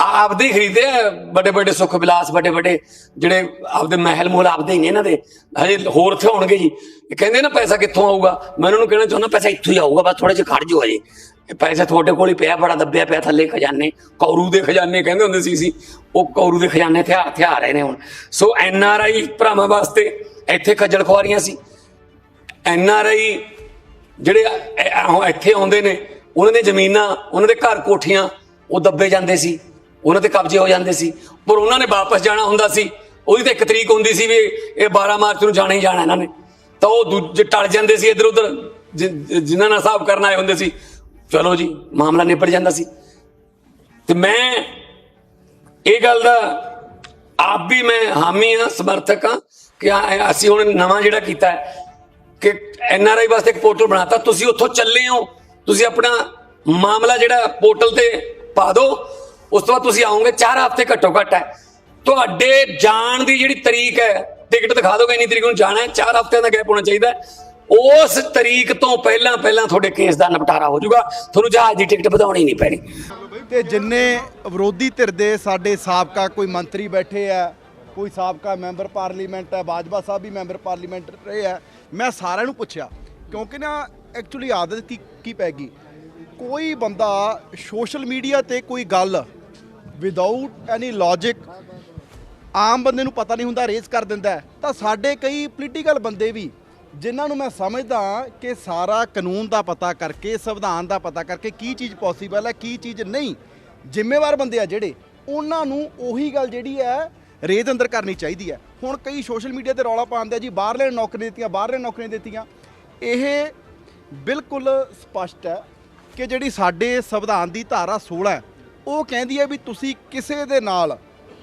ਆਪਦੇ ਹੀ ਖਰੀਦੇ ਆ, ਵੱਡੇ ਵੱਡੇ ਸੁੱਖ ਵਿਲਾਸ, ਵੱਡੇ ਵੱਡੇ ਜਿਹੜੇ ਆਪਦੇ ਮਹਿਲ ਮੂਲ ਆਪਦੇ ਹੀ ਨੇ ਇਹਨਾਂ ਦੇ। ਹਜੇ ਹੋਰ ਇੱਥੇ ਹੋਣਗੇ ਜੀ। ਇਹ ਕਹਿੰਦੇ ਨਾ ਪੈਸਾ ਕਿੱਥੋਂ ਆਊਗਾ? ਮੈਂ ਉਹਨਾਂ ਨੂੰ ਕਹਿਣਾ ਚਾਹੁੰਦਾ ਪੈਸਾ ਇੱਥੋਂ ਹੀ ਆਊਗਾ, ਬਸ ਥੋੜੇ ਜਿਹਾ ਖੜ ਜਾਓ ਹਜੇ। ਇਹ ਪੈਸਾ ਤੁਹਾਡੇ ਕੋਲ ਹੀ ਪਿਆ, ਬੜਾ ਦੱਬਿਆ ਪਿਆ ਥੱਲੇ ਖਜ਼ਾਨੇ। ਕੌਰੂ ਦੇ ਖਜ਼ਾਨੇ ਕਹਿੰਦੇ ਹੁੰਦੇ ਸੀ ਸੀ ਉਹ ਕੌਰੂ ਦੇ ਖਜ਼ਾਨੇ ਹਥਿਆਰ ਹਥਿਆਰ ਰਹੇ ਨੇ ਹੁਣ। ਸੋ ਐਨ ਆਰ ਆਈ ਭਰਾਵਾਂ ਵਾਸਤੇ ਇੱਥੇ ਖੱਜਲ ਖੁਆਰੀਆਂ ਸੀ। ਐਨ ਆਰ ਆਈ ਜਿਹੜੇ ਇੱਥੇ ਆਉਂਦੇ ਨੇ, ਉਹਨਾਂ ਦੀਆਂ ਜ਼ਮੀਨਾਂ, ਉਹਨਾਂ ਦੇ ਘਰ ਕੋਠੀਆਂ, ਉਹ ਦੱਬੇ ਜਾਂਦੇ ਸੀ। ਉਹਨਾਂ ਤੇ ਕਬਜ਼ੇ ਹੋ ਜਾਂਦੇ ਸੀ। ਪਰ ਉਹਨਾਂ ਨੇ ਵਾਪਸ ਜਾਣਾ ਹੁੰਦਾ ਸੀ। ਉਹਦੀ ਤਾਂ ਇੱਕ ਤਰੀਕ ਹੁੰਦੀ ਸੀ ਵੀ ਇਹ 12 ਮਾਰਚ ਨੂੰ ਜਾਣਾ ਹੀ ਜਾਣਾ ਇਹਨਾਂ ਨੇ। ਤਾਂ ਉਹ ਦੂਜੇ ਟਲ ਜਾਂਦੇ ਸੀ ਇੱਧਰ ਉੱਧਰ, ਜਿ- ਜਿਨ੍ਹਾਂ ਨਾਲ ਹਿਸਾਬ ਕਰਨ ਆਏ ਹੁੰਦੇ ਸੀ, ਚਲੋ ਜੀ, ਮਾਮਲਾ ਨਿਪਟ ਜਾਂਦਾ ਸੀ। ਤੇ ਮੈਂ ਇਹ ਗੱਲ ਦਾ ਆਪ ਵੀ ਮੈਂ ਹਾਮੀ ਹਾਂ, ਸਮਰਥਕ ਹਾਂ ਕਿ ਅਸੀਂ ਹੁਣ ਨਵਾਂ ਜਿਹੜਾ ਕੀਤਾ ਹੈ ਕਿ ਐਨ ਆਰ ਆਈ ਵਾਸਤੇ ਇੱਕ ਪੋਰਟਲ ਬਣਾਤਾ। ਤੁਸੀਂ ਉੱਥੋਂ ਚੱਲੇ ਹੋ। ਤੁਸੀਂ ਆਪਣਾ ਮਾਮਲਾ ਜਿਹੜਾ ਪੋਰਟਲ ਤੇ ਪਾ ਦਿਓ। ਉਸ ਤੋਂ ਬਾਅਦ ਤੁਸੀਂ ਆਓਗੇ 4 ਹਫ਼ਤੇ ਘੱਟੋ ਘੱਟ ਹੈ। ਤੁਹਾਡੇ ਜਾਣ ਦੀ ਜਿਹੜੀ ਤਰੀਕ ਹੈ, ਟਿਕਟ ਦਿਖਾ ਦੋਗੇ, ਇੰਨੀ ਤਰੀਕ ਨੂੰ ਜਾਣਾ ਹੈ 4 ਹਫ਼ਤਿਆਂ ਦਾ ਗੈਪ ਹੋਣਾ ਚਾਹੀਦਾ ਉਸ ਤਰੀਕ ਤੋਂ ਪਹਿਲਾਂ ਪਹਿਲਾਂ ਤੁਹਾਡੇ ਕੇਸ ਦਾ ਨਿਪਟਾਰਾ ਹੋ ਜਾਊਗਾ। ਤੁਹਾਨੂੰ ਜਹਾਜ਼ ਦੀ ਟਿਕਟ ਵਧਾਉਣੀ ਨਹੀਂ ਪੈਣੀ। ਤੇ ਜਿੰਨੇ ਵਿਰੋਧੀ ਧਿਰ ਦੇ ਸਾਡੇ ਸਾਬਕਾ ਕੋਈ ਮੰਤਰੀ ਬੈਠੇ ਆ, ਕੋਈ ਸਾਬਕਾ ਮੈਂਬਰ ਪਾਰਲੀਮੈਂਟ ਹੈ, ਬਾਜਵਾ ਸਾਹਿਬ ਵੀ ਮੈਂਬਰ ਪਾਰਲੀਮੈਂਟ ਰਹੇ ਆ, ਮੈਂ ਸਾਰਿਆਂ ਨੂੰ ਪੁੱਛਿਆ, ਕਿਉਂਕਿ ਨਾ ਐਕਚੁਅਲੀ ਆਦਤ ਕੀ ਕੀ ਪੈ ਗਈ? ਕੋਈ ਬੰਦਾ ਸੋਸ਼ਲ ਮੀਡੀਆ ਤੇ ਕੋਈ ਗੱਲ ਵਿਦਆਊਟ ਐਨੀ ਲੌਜੀਕ ਆਮ ਬੰਦੇ ਨੂੰ ਪਤਾ ਨਹੀਂ ਹੁੰਦਾ ਰੇਜ਼ ਕਰ ਦਿੰਦਾ ਤਾਂ ਸਾਡੇ ਕਈ ਪੋਲੀਟੀਕਲ ਬੰਦੇ ਵੀ, ਜਿਨ੍ਹਾਂ ਨੂੰ ਮੈਂ ਸਮਝਦਾ ਕਿ ਸਾਰਾ ਕਾਨੂੰਨ ਦਾ ਪਤਾ ਕਰਕੇ, ਸੰਵਿਧਾਨ ਦਾ ਪਤਾ ਕਰਕੇ ਕੀ ਚੀਜ਼ ਪੋਸੀਬਲ ਹੈ, ਕੀ ਚੀਜ਼ ਨਹੀਂ, ਜ਼ਿੰਮੇਵਾਰ ਬੰਦੇ ਆ ਜਿਹੜੇ, ਉਹਨਾਂ ਨੂੰ ਉਹੀ ਗੱਲ ਜਿਹੜੀ ਹੈ ਰੇਜ਼ ਅੰਦਰ ਕਰਨੀ ਚਾਹੀਦੀ ਹੈ। ਹੁਣ ਕਈ ਸੋਸ਼ਲ ਮੀਡੀਆ ਤੇ ਰੌਲਾ ਪਾਉਂਦੇ ਆ ਜੀ, ਬਾਹਰਲੇ ਨੌਕਰੀਆਂ ਦਿੱਤੀਆਂ, ਬਾਹਰਲੇ ਨੌਕਰੀਆਂ ਦਿੱਤੀਆਂ। ਇਹ ਬਿਲਕੁਲ ਸਪਸ਼ਟ ਹੈ ਕਿ ਜਿਹੜੀ ਸਾਡੇ ਸੰਵਿਧਾਨ ਦੀ ਧਾਰਾ 16 ਹੈ, ਉਹ ਕਹਿੰਦੀ ਹੈ ਵੀ ਤੁਸੀਂ ਕਿਸੇ ਦੇ ਨਾਲ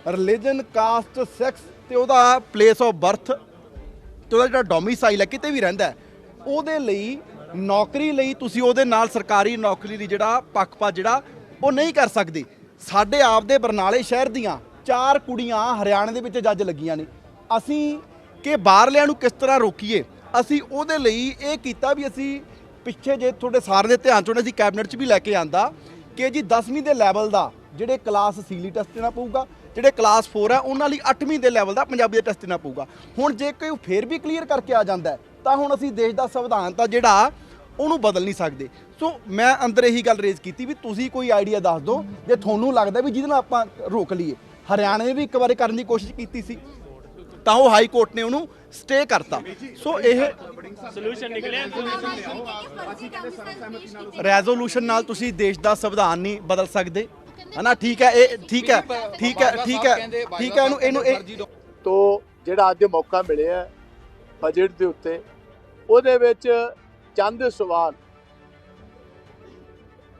ਰਿਲੀਜਨ ਕਾਸਟ ਸੈਕਸ ਤੇ ਉਹਦਾ ਪਲੇਸ ਆਫ ਬਰਥ ਤੇ ਉਹਦਾ ਜਿਹੜਾ ਡੋਮਿਸਾਈਲ ਹੈ, ਕਿਤੇ ਵੀ ਰਹਿੰਦਾ ਉਹਦੇ ਲਈ ਨੌਕਰੀ ਲਈ ਤੁਸੀਂ ਉਹਦੇ ਨਾਲ ਸਰਕਾਰੀ ਨੌਕਰੀ ਲਈ ਜਿਹੜਾ ਪੱਖਪਾਤ ਜਿਹੜਾ, ਉਹ ਨਹੀਂ ਕਰ ਸਕਦੇ। ਸਾਡੇ ਆਪ ਦੇ ਬਰਨਾਲੇ ਸ਼ਹਿਰ ਦੀਆਂ ਚਾਰ ਕੁੜੀਆਂ ਹਰਿਆਣੇ ਦੇ ਵਿੱਚ ਜੱਜ ਲੱਗੀਆਂ ਨੇ। ਅਸੀਂ ਕਿ ਬਾਹਰਲਿਆਂ ਨੂੰ ਕਿਸ ਤਰ੍ਹਾਂ ਰੋਕੀਏ? ਅਸੀਂ ਉਹਦੇ ਲਈ ਇਹ ਕੀਤਾ ਵੀ ਅਸੀਂ ਪਿੱਛੇ ਜੇ ਤੁਹਾਡੇ ਸਾਰਿਆਂ ਦੇ ਧਿਆਨ ਚੋਂ ਅਸੀਂ ਕੈਬਨਿਟ 'ਚ ਵੀ ਲੈ ਕੇ ਆਂਦਾ ਕਿ ਜੀ 10ਵੀਂ ਦੇ ਲੈਵਲ ਦਾ ਜਿਹੜੇ ਕਲਾਸ ਸੀਲੀ ਟੈਸਟ ਦੇਣਾ ਪਊਗਾ, ਜਿਹੜੇ ਕਲਾਸ 4 ਆ, ਉਹਨਾਂ ਲਈ 8ਵੀਂ ਦੇ ਲੈਵਲ ਦਾ ਪੰਜਾਬੀ ਦਾ ਟੈਸਟ ਦੇਣਾ ਪਊਗਾ। ਹੁਣ ਜੇ ਕੋਈ ਫੇਰ ਵੀ ਕਲੀਅਰ ਕਰਕੇ ਆ ਜਾਂਦਾ ਤਾਂ ਹੁਣ ਅਸੀਂ ਦੇਸ਼ ਦਾ ਸੰਵਿਧਾਨ ਤਾਂ ਜਿਹੜਾ ਉਹਨੂੰ ਬਦਲ ਨਹੀਂ ਸਕਦੇ। ਸੋ ਮੈਂ ਅੰਦਰ ਇਹੀ ਗੱਲ ਰੇਜ਼ ਕੀਤੀ ਵੀ ਤੁਸੀਂ ਕੋਈ ਆਈਡੀਆ ਦੱਸ ਦਿਓ, ਜੇ ਤੁਹਾਨੂੰ ਲੱਗਦਾ ਵੀ ਜਿਹਦੇ ਨਾਲ ਆਪਾਂ ਰੋਕ ਲਈਏ। ਹਰਿਆਣੇ ਨੇ ਵੀ ਇੱਕ ਵਾਰੀ ਕਰਨ ਦੀ ਕੋਸ਼ਿਸ਼ ਕੀਤੀ ਸੀ। ਤਾਂ ਉਹ ਹਾਈ ਕੋਰਟ ਨੇ ਉਹਨੂੰ ਸਟੇ ਕਰਤਾ। ਸੋ ਇਹ ਰੈਜ਼ੋਲੂਸ਼ਨ ਨਾਲ ਤੁਸੀਂ ਦੇਸ਼ ਦਾ ਸੰਵਿਧਾਨ ਨਹੀਂ ਬਦਲ ਸਕਦੇ। ਹਨਾ? ਠੀਕ ਹੈ ਇਹ ਠੀਕ ਹੈ ਠੀਕ ਹੈ ਠੀਕ ਹੈ ਠੀਕ ਹੈ ਇਹਨੂੰ ਇਹਨੂੰ ਇਹ ਤੋ ਜਿਹੜਾ ਅੱਜ ਮੌਕਾ ਮਿਲਿਆ ਹੈ ਬਜਟ ਦੇ ਉੱਤੇ ਉਹਦੇ ਵਿੱਚ ਚੰਦ ਸਵਾਲ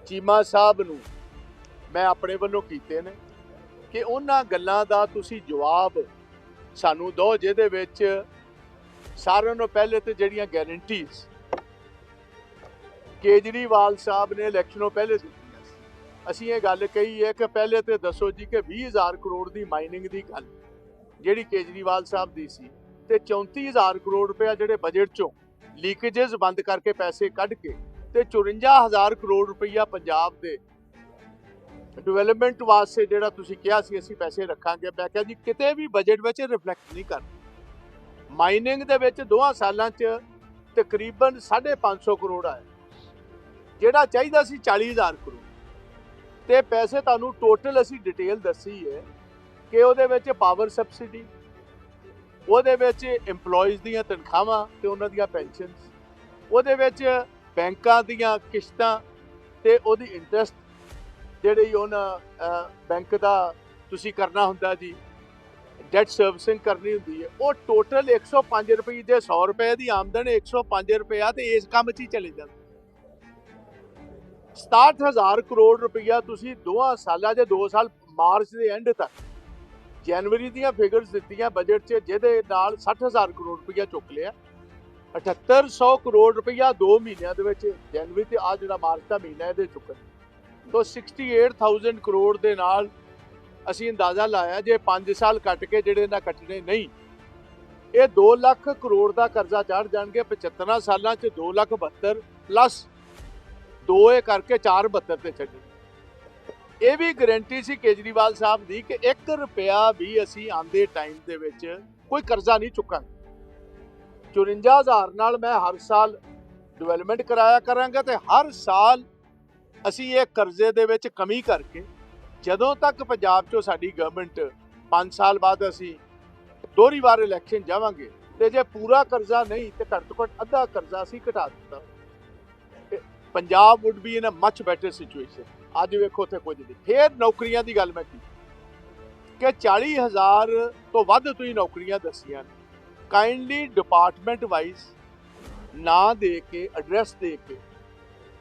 ਚੀਮਾ ਸਾਹਿਬ ਨੂੰ ਮੈਂ ਆਪਣੇ ਵੱਲੋਂ ਕੀਤੇ ਨੇ ਕਿ ਉਹਨਾਂ ਗੱਲਾਂ ਦਾ ਤੁਸੀਂ ਜਵਾਬ ਸਾਨੂੰ ਦਿਓ ਜਿਹਦੇ ਵਿੱਚ ਸਾਰਿਆਂ ਨੂੰ ਪਹਿਲੇ ਤੇ ਜਿਹੜੀਆਂ ਗਾਰੰਟੀਜ਼ ਕੇਜਰੀਵਾਲ ਸਾਹਿਬ ਨੇ ਇਲੈਕਸ਼ਨੋਂ ਪਹਿਲੇ ਦਿੱਤੀਆਂ ਸੀ। ਅਸੀਂ ਇਹ ਗੱਲ ਕਹੀ ਹੈ ਕਿ ਪਹਿਲੇ ਤੇ ਦੱਸੋ ਜੀ ਕਿ 20000 ਕਰੋੜ ਦੀ ਮਾਈਨਿੰਗ ਦੀ ਗੱਲ ਜਿਹੜੀ ਕੇਜਰੀਵਾਲ ਸਾਹਿਬ ਦੀ ਸੀ ਤੇ 34000 ਕਰੋੜ ਰੁਪਇਆ ਜਿਹੜੇ ਬਜਟ ਚੋਂ ਲੀਕੇजेस ਬੰਦ ਕਰਕੇ ਪੈਸੇ ਕੱਢ ਕੇ ਤੇ 54000 ਕਰੋੜ ਰੁਪਈਆ ਪੰਜਾਬ ਦੇ ਡਿਵੈਲਪਮੈਂਟ ਵਾਸਤੇ ਜਿਹੜਾ ਤੁਸੀਂ ਕਿਹਾ ਸੀ, ਅਸੀਂ ਪੈਸੇ ਰੱਖਾਂਗੇ। ਮੈਂ ਕਿਹਾ ਜੀ, ਕਿਤੇ ਵੀ ਬਜਟ ਵਿੱਚ ਰਿਫਲੈਕਟ ਨਹੀਂ ਕਰ ਮਾਈਨਿੰਗ ਦੇ ਵਿੱਚ ਦੋਹਾਂ ਸਾਲਾਂ 'ਚ ਤਕਰੀਬਨ 550 ਕਰੋੜ ਆਇਆ। ਜਿਹੜਾ ਚਾਹੀਦਾ ਸੀ 40000 ਕਰੋੜ। ਤੇ ਪੈਸੇ ਤੁਹਾਨੂੰ ਟੋਟਲ ਅਸੀਂ ਡਿਟੇਲ ਦੱਸੀ ਹੈ ਕਿ ਉਹਦੇ ਵਿੱਚ ਪਾਵਰ ਸਬਸਿਡੀ ਉਹਦੇ ਵਿੱਚ EMPLOYEES ਦੀਆਂ ਤਨਖਾਹਾਂ ਤੇ ਉਹਨਾਂ ਦੀਆਂ ਪੈਨਸ਼ਨਸ ਉਹਦੇ ਵਿੱਚ ਬੈਂਕਾਂ ਦੀਆਂ ਕਿਸ਼ਤਾਂ ਤੇ ਉਹਦੀ ਇੰਟਰਸਟ ਜਿਹੜੀ ਉਹਨਾਂ ਬੈਂਕ ਦਾ ਤੁਸੀਂ ਕਰਨਾ ਹੁੰਦਾ ਜੀ ਡੈਟ ਸਰਵਿਸਿੰਗ ਕਰਨੀ ਹੁੰਦੀ ਹੈ, ਉਹ ਟੋਟਲ 105 ਰੁਪਏ ਦੇ 100 ਰੁਪਏ ਦੀ ਆਮਦਨ 105 ਰੁਪਇਆ ਤੇ ਇਸ ਕੰਮ 'ਚ ਹੀ ਚਲੇ ਜਾਂਦਾ। 67000 ਕਰੋੜ ਰੁਪਇਆ ਤੁਸੀਂ ਦੋਹਾਂ ਸਾਲਾਂ ਦੇ 2 ਸਾਲ ਮਾਰਚ ਦੇ ਐਂਡ ਤੱਕ, ਜਨਵਰੀ ਦੀਆਂ ਫਿਗਰਸ ਦਿੱਤੀਆਂ ਬਜਟ 'ਚ, ਜਿਹਦੇ ਨਾਲ 60000 ਕਰੋੜ ਰੁਪਇਆ ਚੁੱਕ ਲਿਆ। 7800 ਕਰੋੜ ਰੁਪਇਆ 2 ਮਹੀਨਿਆਂ ਦੇ ਵਿੱਚ ਜਨਵਰੀ ਤੇ ਆ ਜਿਹੜਾ ਮਾਰਚ ਦਾ ਮਹੀਨਾ ਇਹਦੇ ਚੁੱਕਣ ਤੋਂ 68000 ਕਰੋੜ ਦੇ ਨਾਲ ਅਸੀਂ ਅੰਦਾਜ਼ਾ ਲਾਇਆ ਜੇ 5 ਸਾਲ ਕੱਟ ਕੇ ਜਿਹੜੇ ਨਾ ਕੱਟਣੇ ਨਹੀਂ, ਇਹ 2 ਲੱਖ ਕਰੋੜ ਦਾ ਕਰਜ਼ਾ ਚੜ ਜਾਣਗੇ 75 ਸਾਲਾਂ 'ਚ 2 ਲੱਖ 72 ਪਲੱਸ 2 ਇਹ ਕਰਕੇ 4 72 ਤੇ ਛੱਡੇ ਇਹ ਵੀ ਗਾਰੰਟੀ ਸੀ ਕੇਜਰੀਵਾਲ ਸਾਹਿਬ ਦੀ ਕਿ 1 ਰੁਪਿਆ ਵੀ ਅਸੀਂ ਆਂਦੇ ਟਾਈਮ ਦੇ ਵਿੱਚ ਕੋਈ ਕਰਜ਼ਾ ਨਹੀਂ ਚੁੱਕਾਂਗੇ। 54000 ਨਾਲ ਮੈਂ ਹਰ ਸਾਲ ਡਿਵੈਲਪਮੈਂਟ ਕਰਾਇਆ ਕਰਾਂਗਾ ਤੇ ਹਰ ਸਾਲ ਅਸੀਂ ਇਹ ਕਰਜ਼ੇ ਦੇ ਵਿੱਚ ਕਮੀ ਕਰਕੇ ਜਦੋਂ ਤੱਕ ਪੰਜਾਬ 'ਚੋਂ ਸਾਡੀ ਗਵਰਨਮੈਂਟ 5 ਸਾਲ ਬਾਅਦ ਅਸੀਂ ਦੋਹਰੀ ਵਾਰ ਇਲੈਕਸ਼ਨ ਜਾਵਾਂਗੇ ਤੇ ਜੇ ਪੂਰਾ ਕਰਜ਼ਾ ਨਹੀਂ ਤੇ ਘੱਟ ਤੋਂ ਘੱਟ ਅੱਧਾ ਕਰਜ਼ਾ ਅਸੀਂ ਘਟਾ ਦਿੱਤਾ। ਤੇ Punjab would be in a much better situation ਅੱਜ ਵੇਖੋ ਉੱਥੇ ਕੁਝ ਨਹੀਂ। ਫੇਰ ਨੌਕਰੀਆਂ ਦੀ ਗੱਲ ਮੈਂ ਕੀਤੀ। ਕਿ 40000 ਤੋਂ ਵੱਧ ਤੁਸੀਂ ਨੌਕਰੀਆਂ ਦੱਸੀਆਂ ਨੇ। ਕਾਈਂਡਲੀ ਡਿਪਾਰਟਮੈਂਟ ਵਾਈਜ਼ ਨਾਂ ਦੇ ਕੇ ਐਡਰੈਸ ਦੇ ਕੇ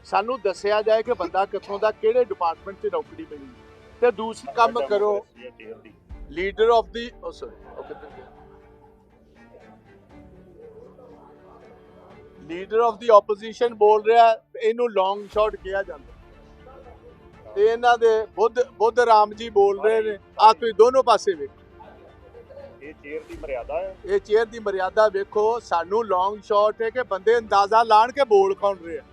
ਸਾਨੂੰ ਦੱਸਿਆ ਜਾਏ ਕਿ ਬੰਦਾ ਕਿੱਥੋਂ ਦਾ ਕਿਹੜੇ ਡਿਪਾਰਟਮੈਂਟ 'ਚ ਨੌਕਰੀ ਮਿਲੀ। ਤੇ ਦੂਸਰਾ ਕੰਮ ਕਰੋ। Leader of the. Sorry okay leader of the opposition ਬੋਲ ਰਿਹਾ ਇਹਨੂੰ ਲੌਂਗ ਸ਼ਾਟ ਕਿਹਾ ਜਾਂਦਾ। ਤੇ ਇਹਨਾਂ ਦੇ ਬੁੱਧ ਬੁੱਧ ਰਾਮ ਜੀ ਬੋਲ ਰਹੇ ਨੇ ਆ ਤੁਸੀਂ ਦੋਨੋਂ ਪਾਸੇ ਵੇਖੋ। ਇਹ ਚੇਅਰ ਦੀ ਮਰਿਆਦਾ ਹੈ। ਇਹ ਚੇਅਰ ਦੀ ਮਰਿਆਦਾ ਵੇਖੋ ਸਾਨੂੰ ਲੌਂਗ ਸ਼ਾਟ ਹੈ ਕਿ ਬੰਦੇ ਅੰਦਾਜ਼ਾ ਲਾਣ ਕੇ ਬੋਲ ਕੌਣ ਰਿਹਾ।